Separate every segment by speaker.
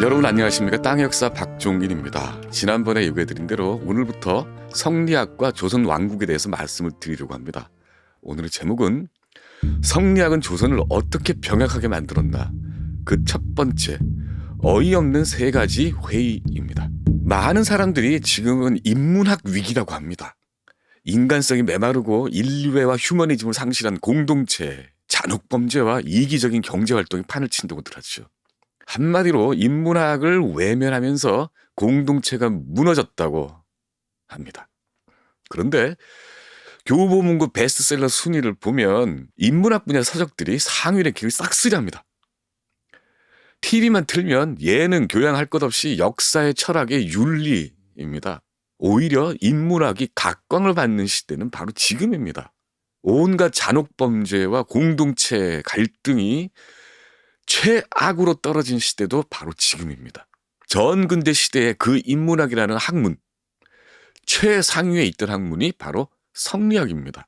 Speaker 1: 여러분 안녕하십니까 땅의 역사 박종인입니다. 지난번에 예고해드린 대로 오늘부터 성리학과 조선 왕국에 대해서 말씀을 드리려고 합니다. 오늘의 제목은 성리학은 조선을 어떻게 병약하게 만들었나 그 첫 번째 어이없는 세 가지 회의입니다. 많은 사람들이 지금은 인문학 위기라고 합니다. 인간성이 메마르고 인류애와 휴머니즘을 상실한 공동체, 잔혹 범죄와 이기적인 경제 활동이 판을 친다고들 하죠. 한마디로 인문학을 외면하면서 공동체가 무너졌다고 합니다. 그런데 교보문고 베스트셀러 순위를 보면 인문학 분야 서적들이 상위를 기를 싹쓸이합니다. TV만 틀면 예능, 교양 할 것 없이 역사의 철학의 윤리입니다. 오히려 인문학이 각광을 받는 시대는 바로 지금입니다. 온갖 잔혹 범죄와 공동체 갈등이 최악으로 떨어진 시대도 바로 지금입니다. 전근대 시대의 그 인문학이라는 학문, 최상위에 있던 학문이 바로 성리학입니다.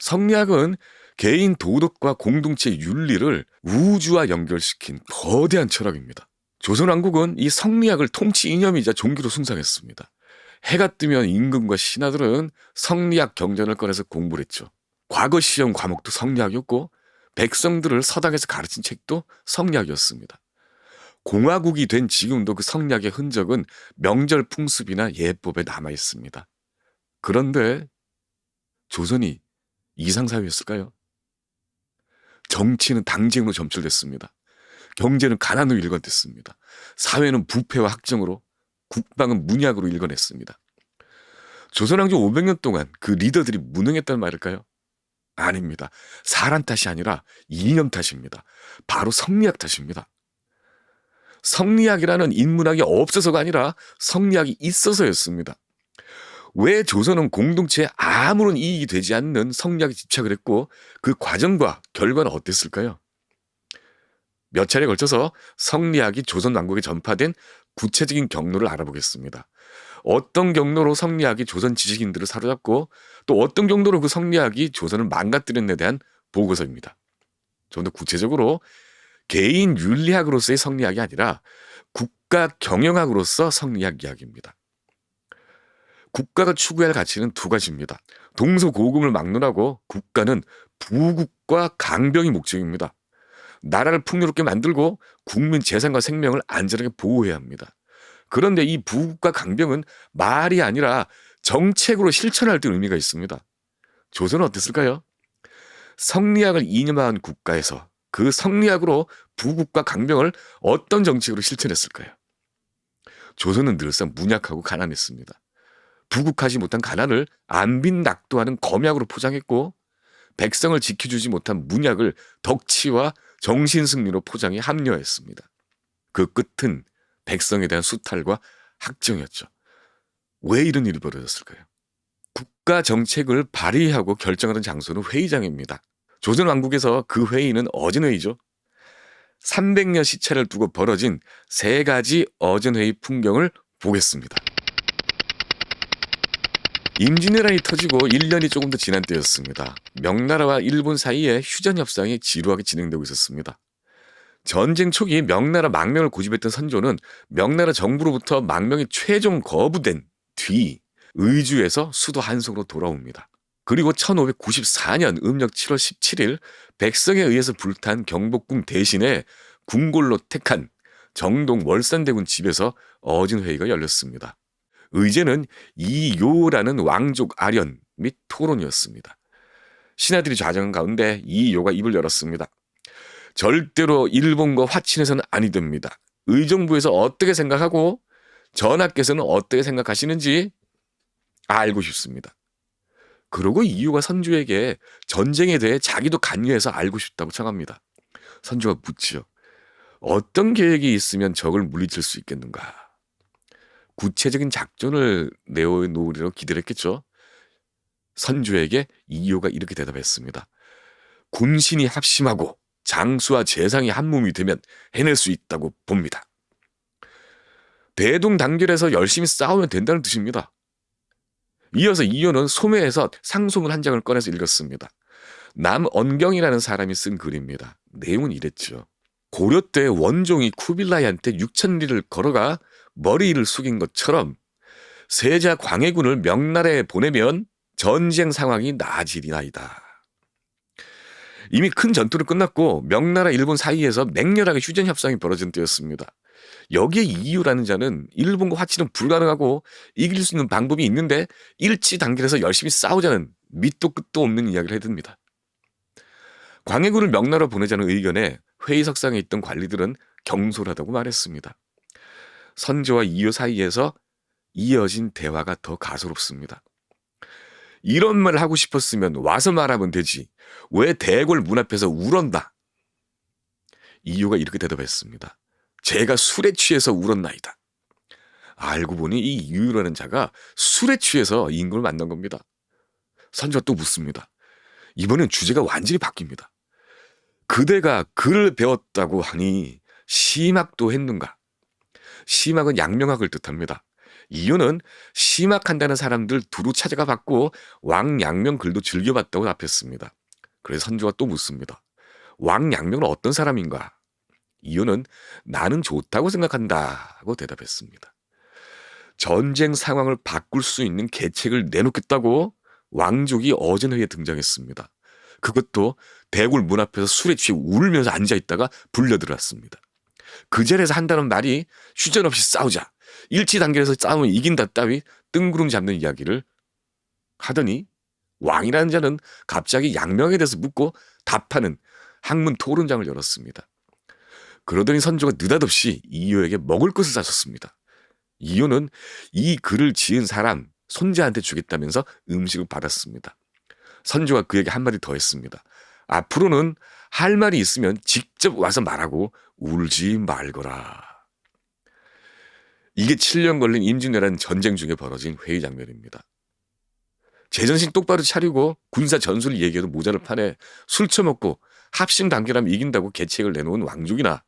Speaker 1: 성리학은 개인 도덕과 공동체 윤리를 우주와 연결시킨 거대한 철학입니다. 조선왕국은 이 성리학을 통치 이념이자 종교로 숭상했습니다. 해가 뜨면 임금과 신하들은 성리학 경전을 꺼내서 공부를 했죠. 과거 시험 과목도 성리학이었고 백성들을 서당에서 가르친 책도 성리학이었습니다. 공화국이 된 지금도 그 성리학의 흔적은 명절 풍습이나 예법에 남아 있습니다. 그런데 조선이 이상사회였을까요? 정치는 당쟁으로 점철됐습니다. 경제는 가난으로 일관됐습니다. 사회는 부패와 학정으로, 국방은 문약으로 일관했습니다. 조선왕조 500년 동안 그 리더들이 무능했단 말일까요? 아닙니다. 사람 탓이 아니라 이념 탓입니다. 바로 성리학 탓입니다. 성리학이라는 인문학이 없어서가 아니라 성리학이 있어서였습니다. 왜 조선은 공동체에 아무런 이익이 되지 않는 성리학에 집착을 했고 그 과정과 결과는 어땠을까요? 몇 차례 걸쳐서 성리학이 조선 왕국에 전파된 구체적인 경로를 알아보겠습니다. 어떤 경로로 성리학이 조선 지식인들을 사로잡고 또 어떤 경로로 그 성리학이 조선을 망가뜨렸는에 대한 보고서입니다. 좀 더 구체적으로 개인 윤리학으로서의 성리학이 아니라 국가 경영학으로서 성리학 이야기입니다. 국가가 추구할 가치는 두 가지입니다. 동서고금을 막론하고 국가는 부국과 강병이 목적입니다. 나라를 풍요롭게 만들고 국민 재산과 생명을 안전하게 보호해야 합니다. 그런데 이 부국과 강병은 말이 아니라 정책으로 실천할 때 의미가 있습니다. 조선은 어땠을까요? 성리학을 이념한 국가에서 그 성리학으로 부국과 강병을 어떤 정책으로 실천했을까요? 조선은 늘상 문약하고 가난했습니다. 부국하지 못한 가난을 안빈 낙도하는 검약으로 포장했고 백성을 지켜주지 못한 문약을 덕치와 정신승리로 포장해 합리화했습니다. 그 끝은 백성에 대한 수탈과 학정이었죠. 왜 이런 일이 벌어졌을까요? 국가 정책을 발의하고 결정하는 장소는 회의장입니다. 조선 왕국에서 그 회의는 어진회의죠. 300년 시차를 두고 벌어진 세 가지 어진회의 풍경을 보겠습니다. 임진왜란이 터지고 1년이 조금 더 지난 때였습니다. 명나라와 일본 사이에 휴전 협상이 지루하게 진행되고 있었습니다. 전쟁 초기 명나라 망명을 고집했던 선조는 명나라 정부로부터 망명이 최종 거부된 뒤 의주에서 수도 한성으로 돌아옵니다. 그리고 1594년 음력 7월 17일 백성에 의해서 불탄 경복궁 대신에 궁궐로 택한 정동 월산대군 집에서 어진 회의가 열렸습니다. 의제는 이요라는 왕족 아련 및 토론이었습니다. 신하들이 좌정한 가운데 이요가 입을 열었습니다. 절대로 일본과 화친해서는 아니 됩니다. 의정부에서 어떻게 생각하고 전하께서는 어떻게 생각하시는지 알고 싶습니다. 그러고 이유가 선주에게 전쟁에 대해 자기도 관여해서 알고 싶다고 청합니다. 선주가 묻지요. 어떤 계획이 있으면 적을 물리칠 수 있겠는가? 구체적인 작전을 내어놓으리라고 기대를 했겠죠. 선주에게 이유가 이렇게 대답했습니다. 군신이 합심하고 장수와 재상이 한 몸이 되면 해낼 수 있다고 봅니다. 대동단결해서 열심히 싸우면 된다는 뜻입니다. 이어서 이효는 소매에서 상소문 한 장을 꺼내서 읽었습니다. 남언경이라는 사람이 쓴 글입니다. 내용은 이랬죠. 고려 때 원종이 쿠빌라이한테 6천리를 걸어가 머리를 숙인 것처럼 세자 광해군을 명나라에 보내면 전쟁 상황이 나아지리나이다. 이미 큰 전투는 끝났고 명나라 일본 사이에서 맹렬하게 휴전 협상이 벌어진 때였습니다. 여기에 이유라는 자는 일본과 화치는 불가능하고 이길 수 있는 방법이 있는데 일치 단결해서 열심히 싸우자는 밑도 끝도 없는 이야기를 해듭니다. 광해군을 명나라 보내자는 의견에 회의석상에 있던 관리들은 경솔하다고 말했습니다. 선조와 이효 사이에서 이어진 대화가 더 가소롭습니다. 이런 말을 하고 싶었으면 와서 말하면 되지. 왜 대궐 문 앞에서 울었나? 이유가 이렇게 대답했습니다. 제가 술에 취해서 울었나이다. 알고 보니 이 이유라는 자가 술에 취해서 임금을 만난 겁니다. 선조가 또 묻습니다. 이번엔 주제가 완전히 바뀝니다. 그대가 글을 배웠다고 하니 심학도 했는가? 심학은 양명학을 뜻합니다. 이유는 심학한다는 사람들 두루 찾아가 봤고 왕양명 글도 즐겨봤다고 답했습니다. 그래서 선조가 또 묻습니다. 왕양명은 어떤 사람인가? 이유는 나는 좋다고 생각한다고 대답했습니다. 전쟁 상황을 바꿀 수 있는 계책을 내놓겠다고 왕족이 어전회에 등장했습니다. 그것도 대굴 문 앞에서 술에 취해 울면서 앉아 있다가 불려들었습니다. 그 자리에서 한다는 말이 휴전 없이 싸우자. 일치 단계에서 싸우면 이긴다 따위 뜬구름 잡는 이야기를 하더니 왕이라는 자는 갑자기 양명에 대해서 묻고 답하는 학문 토론장을 열었습니다. 그러더니 선조가 느닷없이 이효에게 먹을 것을 사줬습니다. 이효는 이 글을 지은 사람 손자한테 주겠다면서 음식을 받았습니다. 선조가 그에게 한마디 더 했습니다. 앞으로는 할 말이 있으면 직접 와서 말하고 울지 말거라. 이게 7년 걸린 임진왜란 전쟁 중에 벌어진 회의 장면입니다. 제정신 똑바로 차리고 군사 전술 얘기해도 모자를 판에 술 처먹고 합심 단결하면 이긴다고 계책을 내놓은 왕족이나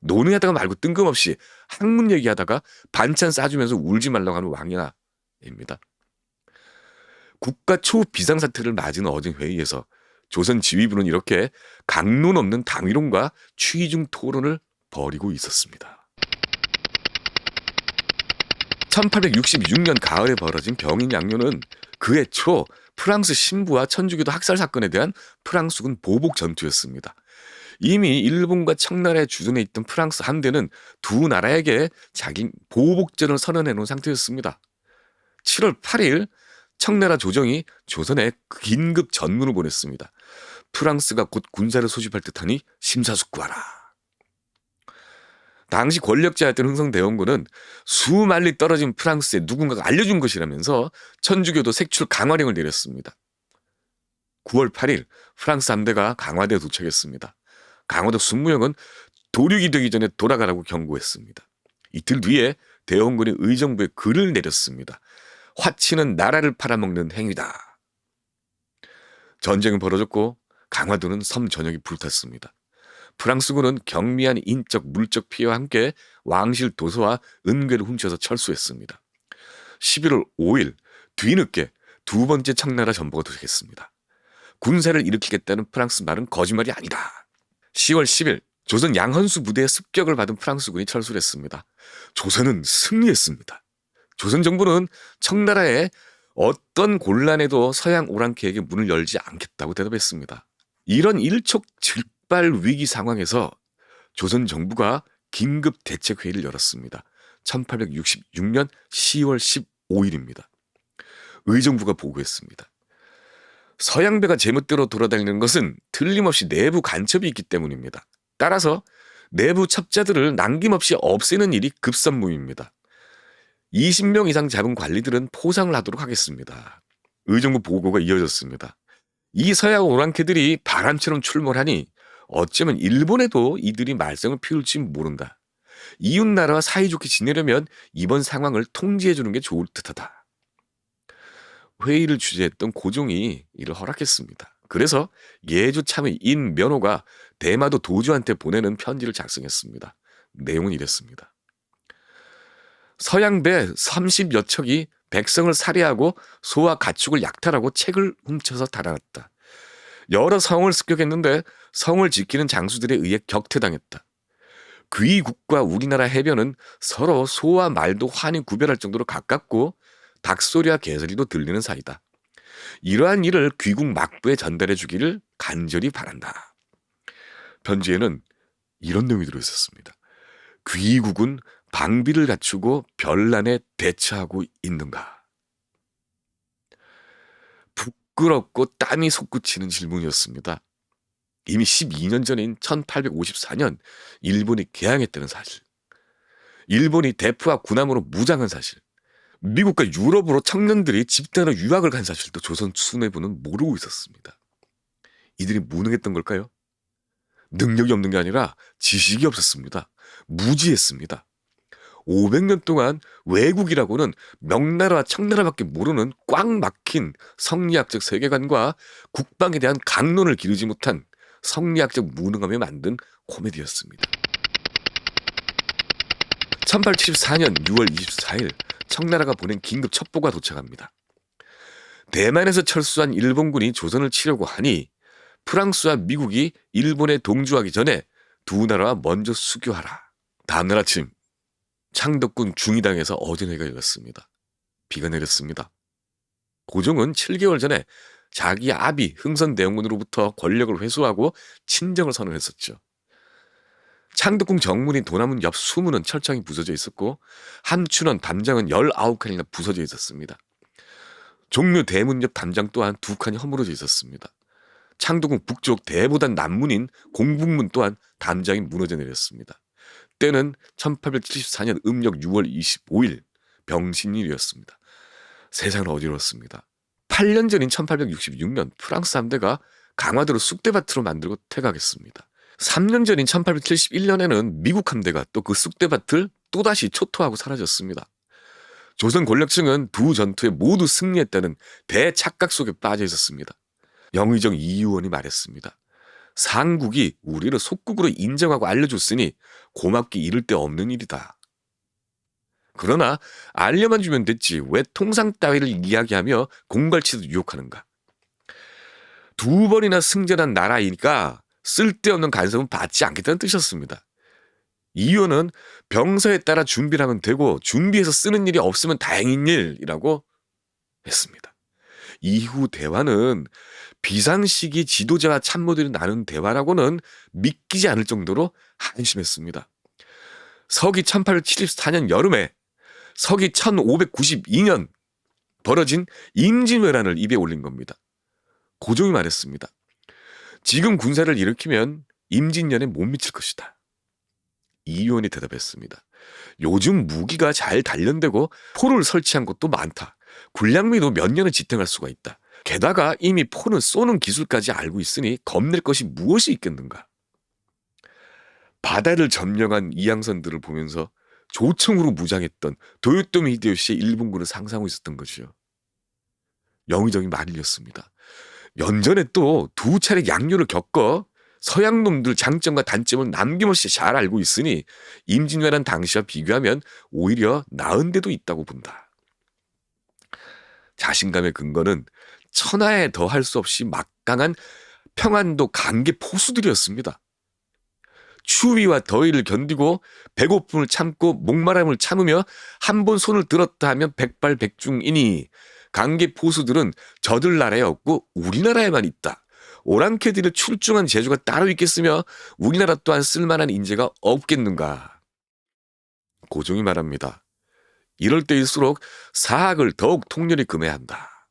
Speaker 1: 논의하다가 말고 뜬금없이 학문 얘기하다가 반찬 싸주면서 울지 말라고 하는 왕이나입니다. 국가 초비상사태를 맞은 어진 회의에서 조선 지휘부는 이렇게 강론 없는 당위론과 취중 토론을 벌이고 있었습니다. 1866년 가을에 벌어진 병인 양요는 그해 초 프랑스 신부와 천주교도 학살 사건에 대한 프랑스군 보복 전투였습니다. 이미 일본과 청나라에 주둔해 있던 프랑스 함대는 두 나라에게 자기 보복전을 선언해 놓은 상태였습니다. 7월 8일 청나라 조정이 조선에 긴급 전문을 보냈습니다. 프랑스가 곧 군사를 소집할 듯하니 심사숙고하라. 당시 권력자였던 흥성 대원군은 수만리 떨어진 프랑스에 누군가가 알려준 것이라면서 천주교도 색출 강화령을 내렸습니다. 9월 8일 프랑스 함대가 강화대에 도착했습니다. 강화도 순무영은 도륙이 되기 전에 돌아가라고 경고했습니다. 이틀 뒤에 대원군이 의정부에 글을 내렸습니다. 화치는 나라를 팔아먹는 행위다. 전쟁은 벌어졌고 강화도는 섬 전역이 불탔습니다. 프랑스군은 경미한 인적 물적 피해와 함께 왕실 도서와 은괴를 훔쳐서 철수했습니다. 11월 5일 뒤늦게 두 번째 청나라 전보가 도착했습니다. 군사를 일으키겠다는 프랑스 말은 거짓말이 아니다. 10월 10일 조선 양헌수 부대의 습격을 받은 프랑스군이 철수를 했습니다. 조선은 승리했습니다. 조선 정부는 청나라에 어떤 곤란에도 서양 오랑캐에게 문을 열지 않겠다고 대답했습니다. 이런 일촉즉발 위기 상황에서 조선 정부가 긴급 대책 회의를 열었습니다. 1866년 10월 15일입니다. 의정부가 보고했습니다. 서양배가 제멋대로 돌아다니는 것은 틀림없이 내부 간첩이 있기 때문입니다. 따라서 내부 첩자들을 남김없이 없애는 일이 급선무입니다. 20명 이상 잡은 관리들은 포상을 하도록 하겠습니다. 의정부 보고가 이어졌습니다. 이 서양 오랑캐들이 바람처럼 출몰하니 어쩌면 일본에도 이들이 말썽을 피울지 모른다. 이웃나라와 사이좋게 지내려면 이번 상황을 통제해주는 게 좋을 듯하다. 회의를 주재했던 고종이 이를 허락했습니다. 그래서 예주 참의 인 면호가 대마도 도주한테 보내는 편지를 작성했습니다. 내용은 이랬습니다. 서양배 30여 척이 백성을 살해하고 소와 가축을 약탈하고 책을 훔쳐서 달아났다. 여러 성을 습격했는데 성을 지키는 장수들에 의해 격퇴당했다. 귀국과 우리나라 해변은 서로 소와 말도 환히 구별할 정도로 가깝고 닭소리와 개소리도 들리는 사이다. 이러한 일을 귀국 막부에 전달해 주기를 간절히 바란다. 편지에는 이런 내용이 들어 있었습니다. 귀국은 방비를 갖추고 별난에 대처하고 있는가? 부끄럽고 땀이 솟구치는 질문이었습니다. 이미 12년 전인 1854년 일본이 개항했다는 사실. 일본이 대프와 군함으로 무장한 사실. 미국과 유럽으로 청년들이 집단으로 유학을 간 사실도 조선 수뇌부는 모르고 있었습니다. 이들이 무능했던 걸까요? 능력이 없는 게 아니라 지식이 없었습니다. 무지했습니다. 500년 동안 외국이라고는 명나라와 청나라밖에 모르는 꽉 막힌 성리학적 세계관과 국방에 대한 강론을 기르지 못한 성리학적 무능함에 만든 코미디였습니다. 1874년 6월 24일 청나라가 보낸 긴급 첩보가 도착합니다. 대만에서 철수한 일본군이 조선을 치려고 하니 프랑스와 미국이 일본에 동조하기 전에 두 나라와 먼저 수교하라. 다음날 아침 창덕군 중위당에서 어진회가 열렸습니다. 비가 내렸습니다. 고종은 7개월 전에 자기 아비 흥선대원군으로부터 권력을 회수하고 친정을 선언했었죠. 창덕궁 정문인 도남문 옆 수문은 철창이 부서져 있었고 함춘원 담장은 19칸이나 부서져 있었습니다. 종묘 대문 옆 담장 또한 두 칸이 허물어져 있었습니다. 창덕궁 북쪽 대보단 남문인 공북문 또한 담장이 무너져 내렸습니다. 때는 1874년 음력 6월 25일 병신일이었습니다. 세상은 어지러웠습니다. 8년 전인 1866년 프랑스 함대가 강화도를 쑥대밭으로 만들고 퇴각했습니다. 3년 전인 1871년에는 미국 함대가 또 그 쑥대밭을 또다시 초토하고 사라졌습니다. 조선 권력층은 두 전투에 모두 승리했다는 대착각 속에 빠져 있었습니다. 영의정 이의원이 말했습니다. 상국이 우리를 속국으로 인정하고 알려줬으니 고맙게 이를 데 없는 일이다. 그러나 알려만 주면 됐지 왜 통상 따위를 이야기하며 공갈치도 유혹하는가. 두 번이나 승전한 나라이니까 쓸데없는 간섭은 받지 않겠다는 뜻이었습니다. 이유는 병사에 따라 준비를 하면 되고 준비해서 쓰는 일이 없으면 다행인 일이라고 했습니다. 이후 대화는 비상시기 지도자와 참모들이 나눈 대화라고는 믿기지 않을 정도로 한심했습니다. 서기 1874년 여름에 서기 1592년 벌어진 임진왜란을 입에 올린 겁니다. 고종이 말했습니다. 지금 군사를 일으키면 임진년에 못 미칠 것이다. 이 의원이 대답했습니다. 요즘 무기가 잘 단련되고 포를 설치한 곳도 많다. 군량미도 몇 년은 지탱할 수가 있다. 게다가 이미 포는 쏘는 기술까지 알고 있으니 겁낼 것이 무엇이 있겠는가. 바다를 점령한 이양선들을 보면서 조청으로 무장했던 도요토미 히데요시의 일본군을 상상하고 있었던 것이요. 영의정이 말이었습니다. 연전에 또 두 차례 양요를 겪어 서양 놈들 장점과 단점을 남김없이 잘 알고 있으니 임진왜란 당시와 비교하면 오히려 나은 데도 있다고 본다. 자신감의 근거는 천하에 더할 수 없이 막강한 평안도 강계 포수들이었습니다. 추위와 더위를 견디고 배고픔을 참고 목마름을 참으며 한 번 손을 들었다 하면 백발백중이니 강계 포수들은 저들 나라에 없고 우리나라에만 있다. 오랑캐들의 출중한 재주가 따로 있겠으며 우리나라 또한 쓸만한 인재가 없겠는가. 고종이 말합니다. 이럴 때일수록 사학을 더욱 통렬히 금해야 한다.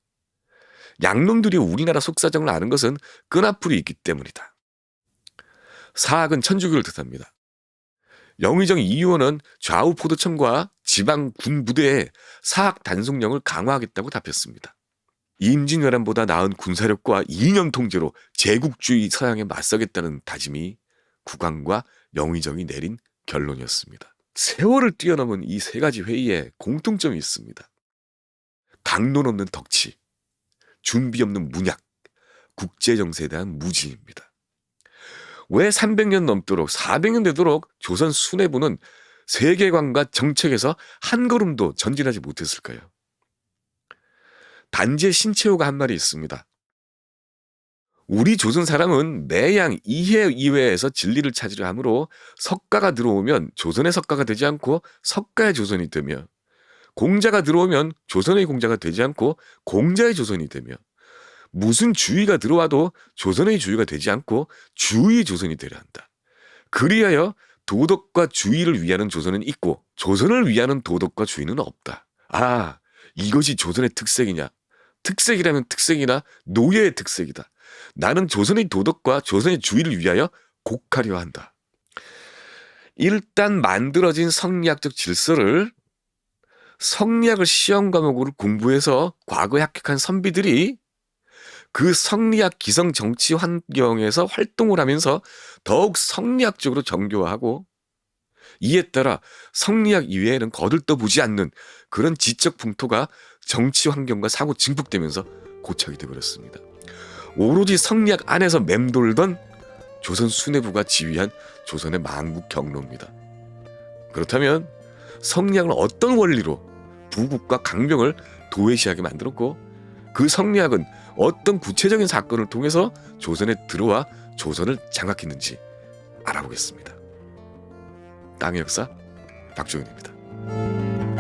Speaker 1: 양놈들이 우리나라 속사정을 아는 것은 끈앞풀이 있기 때문이다. 사학은 천주교를 뜻합니다. 영의정 이의원은 좌우 포도청과 지방 군 부대에 사학 단속령을 강화하겠다고 답했습니다. 임진왜란보다 나은 군사력과 이념 통제로 제국주의 서양에 맞서겠다는 다짐이 국왕과 영의정이 내린 결론이었습니다. 세월을 뛰어넘은 이 세 가지 회의에 공통점이 있습니다. 강론 없는 덕치, 준비 없는 문약, 국제정세에 대한 무지입니다. 왜 300년 넘도록 400년 되도록 조선 수뇌부는 세계관과 정책에서 한 걸음도 전진하지 못했을까요? 단지의 신채호가 한 말이 있습니다. 우리 조선 사람은 매양 이해 이외에서 진리를 찾으려 하므로 석가가 들어오면 조선의 석가가 되지 않고 석가의 조선이 되며 공자가 들어오면 조선의 공자가 되지 않고 공자의 조선이 되며 무슨 주의가 들어와도 조선의 주의가 되지 않고 주의 조선이 되려 한다. 그리하여 도덕과 주의를 위하는 조선은 있고 조선을 위하는 도덕과 주의는 없다. 아, 이것이 조선의 특색이냐? 특색이라면 특색이나 노예의 특색이다. 나는 조선의 도덕과 조선의 주의를 위하여 곡하려 한다. 일단 만들어진 성리학적 질서를 성리학을 시험 과목으로 공부해서 과거에 합격한 선비들이 그 성리학 기성 정치 환경에서 활동을 하면서 더욱 성리학적으로 정교화하고 이에 따라 성리학 이외에는 거들떠보지 않는 그런 지적 풍토가 정치 환경과 사고 증폭되면서 고착이 되어버렸습니다. 오로지 성리학 안에서 맴돌던 조선 수뇌부가 지휘한 조선의 망국 경로입니다. 그렇다면 성리학은 어떤 원리로 부국과 강병을 도외시하게 만들었고 그 성리학은 어떤 구체적인 사건을 통해서 조선에 들어와 조선을 장악했는지 알아보겠습니다. 땅의 역사 박주은입니다.